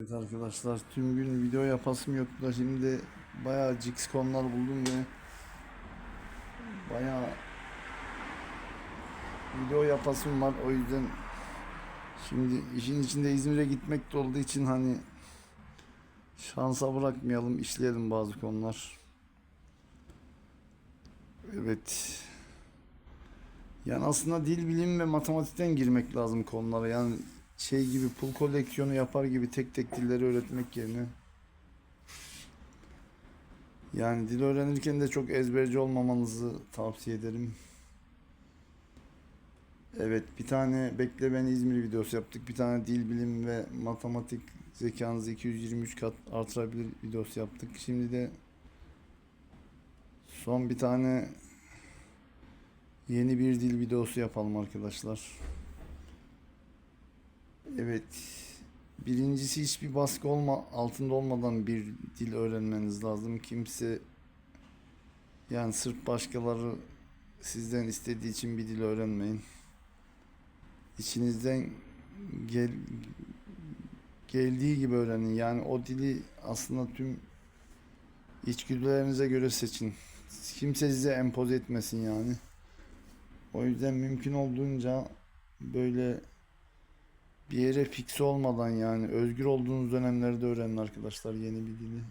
Evet arkadaşlar tüm gün video yapasım yoktu da şimdi bayağı Jix konular buldum ve bayağı video yapasım var o yüzden şimdi işin içinde İzmir'e gitmek de olduğu için hani şansa bırakmayalım işleyelim bazı konular. Evet. Yani aslında dil bilimi ve matematikten girmek lazım konulara. Yani şey gibi pul koleksiyonu yapar gibi tek tek dilleri öğretmek yerine. Yani dil öğrenirken de çok ezberci olmamanızı tavsiye ederim. Evet bir tane Bekle Beni İzmir videosu yaptık. Bir tane dil bilim ve matematik zekanızı 223 kat artırabilir videosu yaptık. Şimdi de son bir tane yeni bir dil videosu yapalım arkadaşlar. Evet. Birincisi hiçbir baskı olma altında olmadan bir dil öğrenmeniz lazım. Kimse yani sırf başkaları sizden istediği için bir dil öğrenmeyin. İçinizden gel geldiği gibi öğrenin. Yani o dili aslında tüm içgüdülerinize göre seçin. Kimse size empoze etmesin yani. O yüzden mümkün olduğunca böyle bir yere fix olmadan yani özgür olduğunuz dönemlerde öğrenin arkadaşlar yeni bir dili.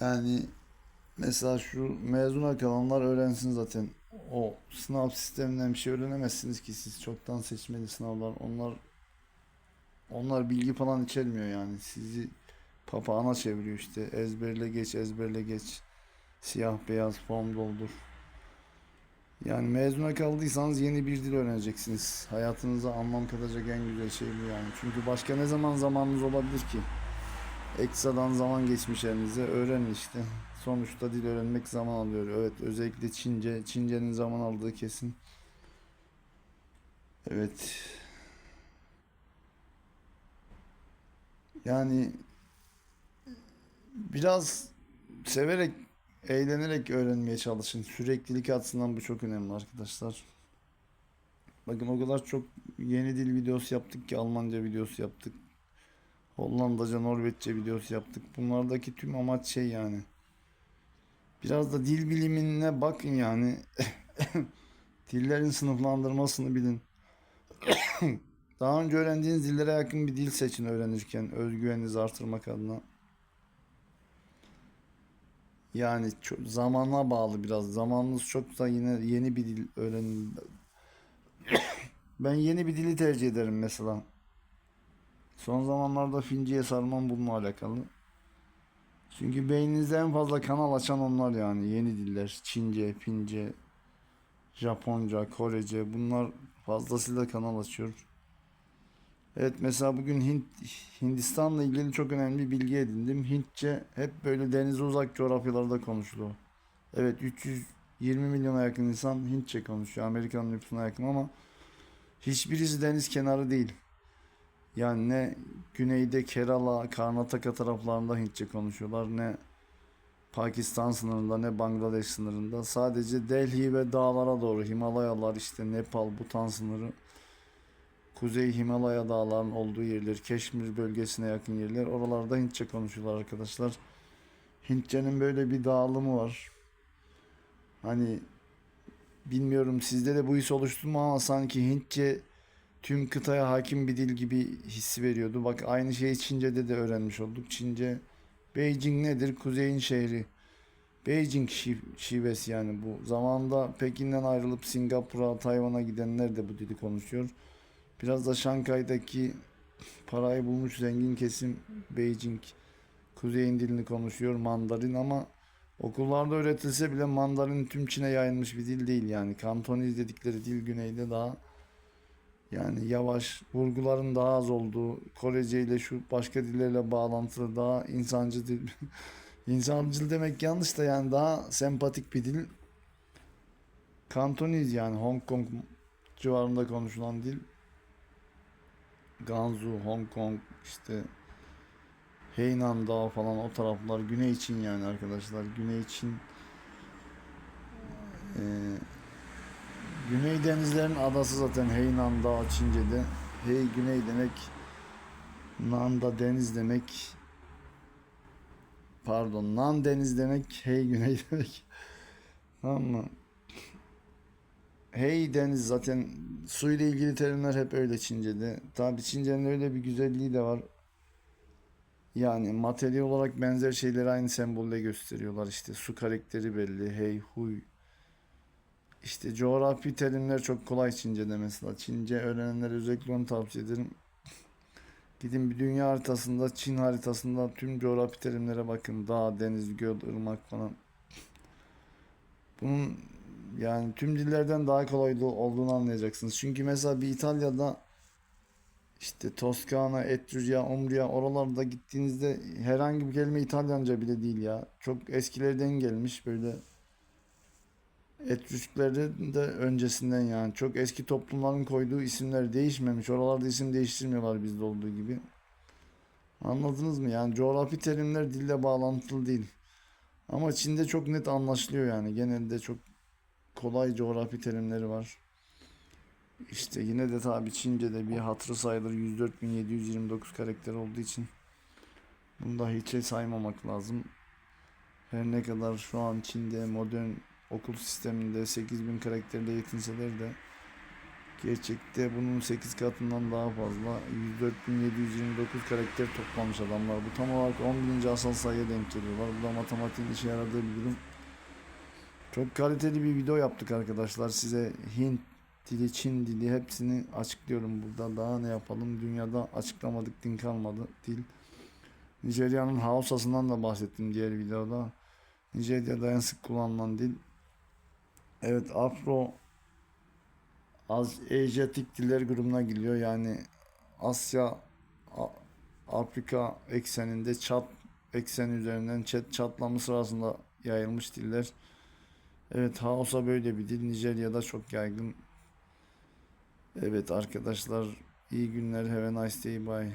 Yani mesela şu mezuna kalanlar öğrensin zaten. O sınav sisteminden bir şey öğrenemezsiniz ki siz çoktan seçmeli sınavlar. Onlar onlar bilgi falan içermiyor yani. Sizi papağana çeviriyor işte. Ezberle geç, ezberle geç. Siyah beyaz form doldur. Yani mezuna kaldıysanız yeni bir dil öğreneceksiniz. Hayatınıza anlam katacak en güzel şey bu yani. Çünkü başka ne zaman zamanınız olabilir ki? Ekstradan zaman geçmiş elinize. Öğrenin işte. Sonuçta dil öğrenmek zaman alıyor. Evet özellikle Çince. Çince'nin zaman aldığı kesin. Evet. Yani biraz severek eğlenerek öğrenmeye çalışın. Süreklilik açısından bu çok önemli arkadaşlar. Bakın o kadar çok yeni dil videosu yaptık ki Almanca videosu yaptık. Hollandaca, Norveççe videosu yaptık. Bunlardaki tüm amaç şey yani. Biraz da dil bilimine bakın yani. Dillerin sınıflandırmasını bilin. Daha önce öğrendiğiniz dillere yakın bir dil seçin öğrenirken özgüveninizi artırmak adına. Yani çok, zamana bağlı biraz. Zamanınız çoksa yine yeni bir dil öğrenin. Ben yeni bir dili tercih ederim mesela. Son zamanlarda Finci'ye sarmam bununla alakalı. Çünkü beyninizde en fazla kanal açan onlar yani. Yeni diller. Çince, Fince, Japonca, Korece bunlar fazlasıyla kanal açıyor. Evet mesela bugün Hint Hindistan'la ilgili çok önemli bir bilgi edindim. Hintçe hep böyle denize uzak coğrafyalarda konuşuluyor. Evet 320 milyona yakın insan Hintçe konuşuyor. Amerikan nüfusuna yakın ama hiçbirisi deniz kenarı değil. Yani ne güneyde Kerala, Karnataka taraflarında Hintçe konuşuyorlar ne Pakistan sınırında ne Bangladeş sınırında. Sadece Delhi ve dağlara doğru Himalayalar işte Nepal, Bhutan sınırı Kuzey Himalaya dağlarının olduğu yerler, Keşmir bölgesine yakın yerler. Oralarda Hintçe konuşuyorlar arkadaşlar. Hintçenin böyle bir dağılımı var. Hani bilmiyorum sizde de bu his oluştu mu ama sanki Hintçe tüm kıtaya hakim bir dil gibi hissi veriyordu. Bak aynı şeyi Çince'de de öğrenmiş olduk. Çince Beijing nedir? Kuzeyin şehri. Beijing şi- şivesi yani bu. Zamanında Pekin'den ayrılıp Singapur'a, Tayvan'a gidenler de bu dili konuşuyor. Biraz da Şangay'daki parayı bulmuş zengin kesim Beijing kuzeyin dilini konuşuyor Mandarin ama okullarda öğretilse bile Mandarin tüm Çin'e yayılmış bir dil değil yani. Kantoniz dedikleri dil güneyde daha yani yavaş vurguların daha az olduğu Korece ile şu başka dillerle bağlantılı daha insancı dil insancıl demek yanlış da yani daha sempatik bir dil. Kantoniz yani Hong Kong civarında konuşulan dil. Gansu, Hong Kong, işte Hainan Dağı falan o taraflar Güney Çin yani arkadaşlar. Güney Çin eee, Güney denizlerin adası zaten Hainan Dağı Çince'de. Hey Güney demek Nanda deniz demek. Pardon, Nan deniz demek, hey güney demek. Tamam mı? Hey deniz zaten suyla ilgili terimler hep öyle Çince'de. Tabi Çince'nin öyle bir güzelliği de var. Yani materyal olarak benzer şeyleri aynı sembolle gösteriyorlar. İşte su karakteri belli. Hey, huy. İşte coğrafi terimler çok kolay Çince'de mesela. Çince öğrenenlere özellikle onu tavsiye ederim. Gidin bir dünya haritasında, Çin haritasında tüm coğrafi terimlere bakın. Dağ, deniz, göl, ırmak falan. Bunun yani tüm dillerden daha kolay olduğunu anlayacaksınız. Çünkü mesela bir İtalya'da işte Toskana, Etruria, Umbria oralarda gittiğinizde herhangi bir kelime İtalyanca bile değil ya. Çok eskilerden gelmiş böyle Etrüsklerin de öncesinden yani. Çok eski toplumların koyduğu isimler değişmemiş. Oralarda isim değiştirmiyorlar bizde olduğu gibi. Anladınız mı? Yani coğrafi terimler dille bağlantılı değil. Ama Çin'de çok net anlaşılıyor yani. Genelde çok kolay coğrafi terimleri var. İşte yine de tabii Çince'de bir hatırı sayılır 104.729 karakter olduğu için bunu da hiçe saymamak lazım. Her ne kadar şu an Çin'de modern okul sisteminde 8000 karakterle yetinseler de gerçekte bunun 8 katından daha fazla 104.729 karakter toplamış adamlar. Bu tam olarak 10 asal sayıya denk geliyorlar. Bu da matematiğin işe yaradığı bir durum. Çok kaliteli bir video yaptık arkadaşlar. Size Hint dili, Çin dili hepsini açıklıyorum burada. Daha ne yapalım? Dünyada açıklamadık din kalmadı dil. Nijerya'nın Hausa'sından da bahsettim diğer videoda. Nijerya'da en sık kullanılan dil. Evet Afro Az Asiatik diller grubuna giriyor. Yani Asya Afrika ekseninde çat ekseni üzerinden çat çatlama sırasında yayılmış diller. Evet Hausa böyle bir dil. Nijerya'da çok yaygın. Evet arkadaşlar iyi günler. Have a nice day. Bye.